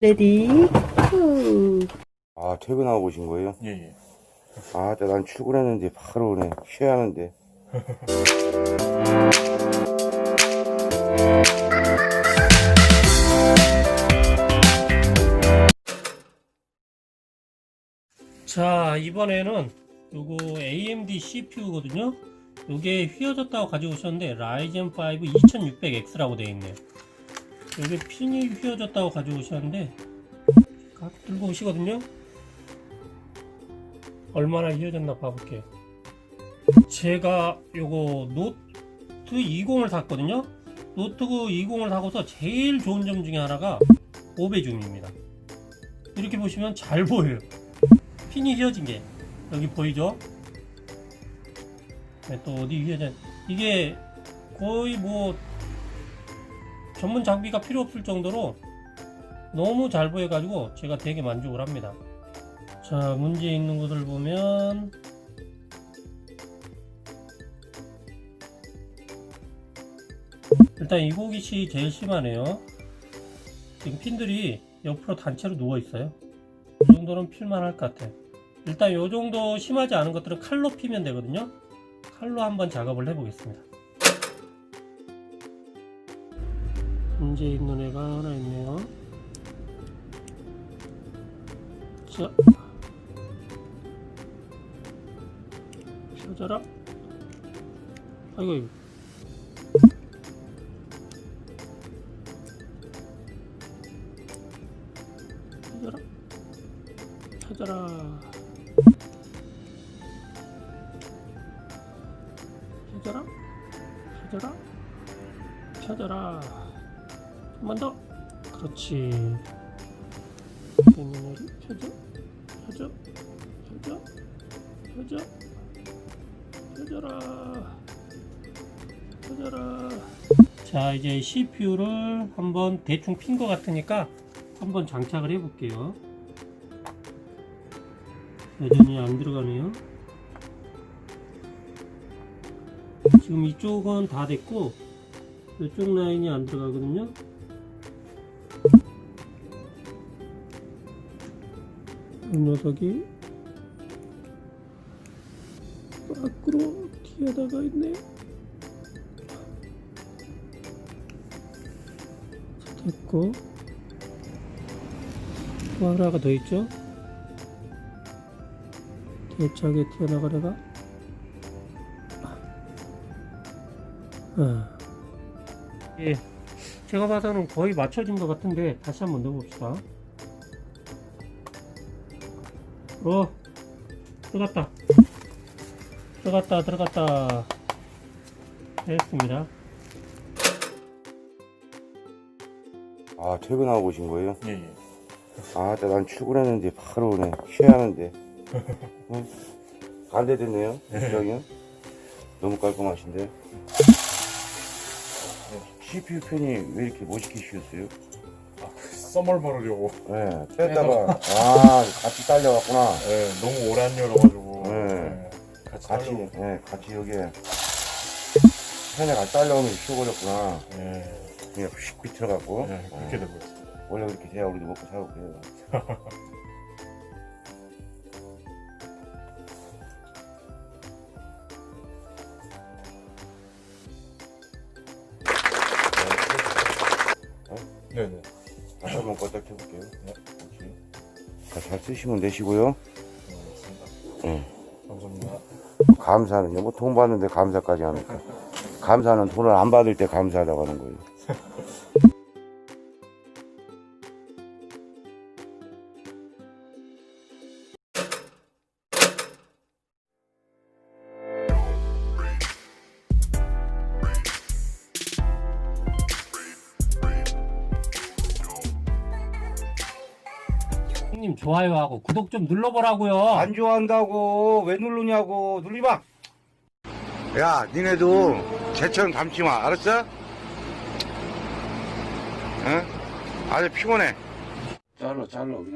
레디 후. 아, 퇴근하고 오신 거예요? 예, 예. 아, 난 출근했는데 바로 오네. 쉬어야 하는데. 자 이번에는 요거 AMD CPU거든요 요게 휘어졌다고 가지고 오셨는데 라이젠 5 2600X라고 되어 있네요 요게 핀이 휘어졌다고 가지고 오셨는데 각 들고 오시거든요. 얼마나 휘어졌나 봐볼게요. 제가 요거 노트 20을 샀거든요. 노트 20을 사고서 제일 좋은 점 중에 하나가 오배줌입니다. 이렇게 보시면 잘 보여요. 핀이 휘어진 게 여기 보이죠? 네, 또 어디 휘어진 이게 거의 뭐 전문 장비가 필요 없을 정도로 너무 잘 보여가지고 제가 되게 만족을 합니다. 자 문제 있는 것을 보면 일단 이곡이시 제일 심하네요. 지금 핀들이 옆으로 단체로 누워 있어요. 이 정도는 필만 할 것 같아요. 일단 이 정도 심하지 않은 것들은 칼로 피면 되거든요. 칼로 한번 작업을 해보겠습니다. 문제 있는 애가 하나 있네요. 자, 펴져라. 아이고. 펴져라. 펴져라. 펴져라. 펴져라. 펴져라. 한번 더. 그렇지. 있는 여기 펴져. 펴져. 펴져. 펴져. 펴져라. 펴져라. 자, 이제 CPU를 한번 대충 핀 것 같으니까 한번 장착을 해 볼게요. 여전히 안 들어가네요. 지금 이쪽은 다 됐고 이쪽 라인이 안 들어가거든요. 이 녀석이 밖으로 튀어나가 있네. 자, 됐고 또 하나가 더 있죠. 대차게 튀어나가다가 아. 예, 제가 봐서는 거의 맞춰진 것 같은데 다시 한번 넣어봅시다. 어, 들어갔다. 들어갔다, 들어갔다. 됐습니다. 아, 퇴근하고 오신 거예요? 예, 예. 아, 난 출근했는데 바로 오네. 쉬어야 하는데. 응? 반대 됐네요. 시장이요? 너무 깔끔하신데. CPU 펜이 왜 이렇게 멋있게 씌웠어요? 아, 썸을 바르려고. 네, 뺐다가, 아, 같이 딸려갔구나. 예, 너무 오래 안 열어가지고. 네. 예, 같이 같이, 하려고. 예, 같이 여기에 펜에 같이 딸려오면서 씌워버렸구나. 예, 그냥 휙 비틀어갖고. 예, 그렇게 되고 있어요. 원래 그렇게 돼야 우리도 먹고 살고 그래요. 네네. 다시 한번 껐다 켜볼게요. 네. 그렇지. 자, 잘 쓰시면 되시고요. 알겠습니다. 응. 감사합니다. 감사는요. 뭐 돈 받는데 감사까지 하니까. 감사는 돈을 안 받을 때 감사하다고 하는 거예요. 형님 좋아요하고 구독 좀 눌러보라고요. 안 좋아한다고 왜 누르냐고 마. 야, 니네도 쟤처럼 담지 마. 알았어? 응? 아주 피곤해. 잘라, 잘라.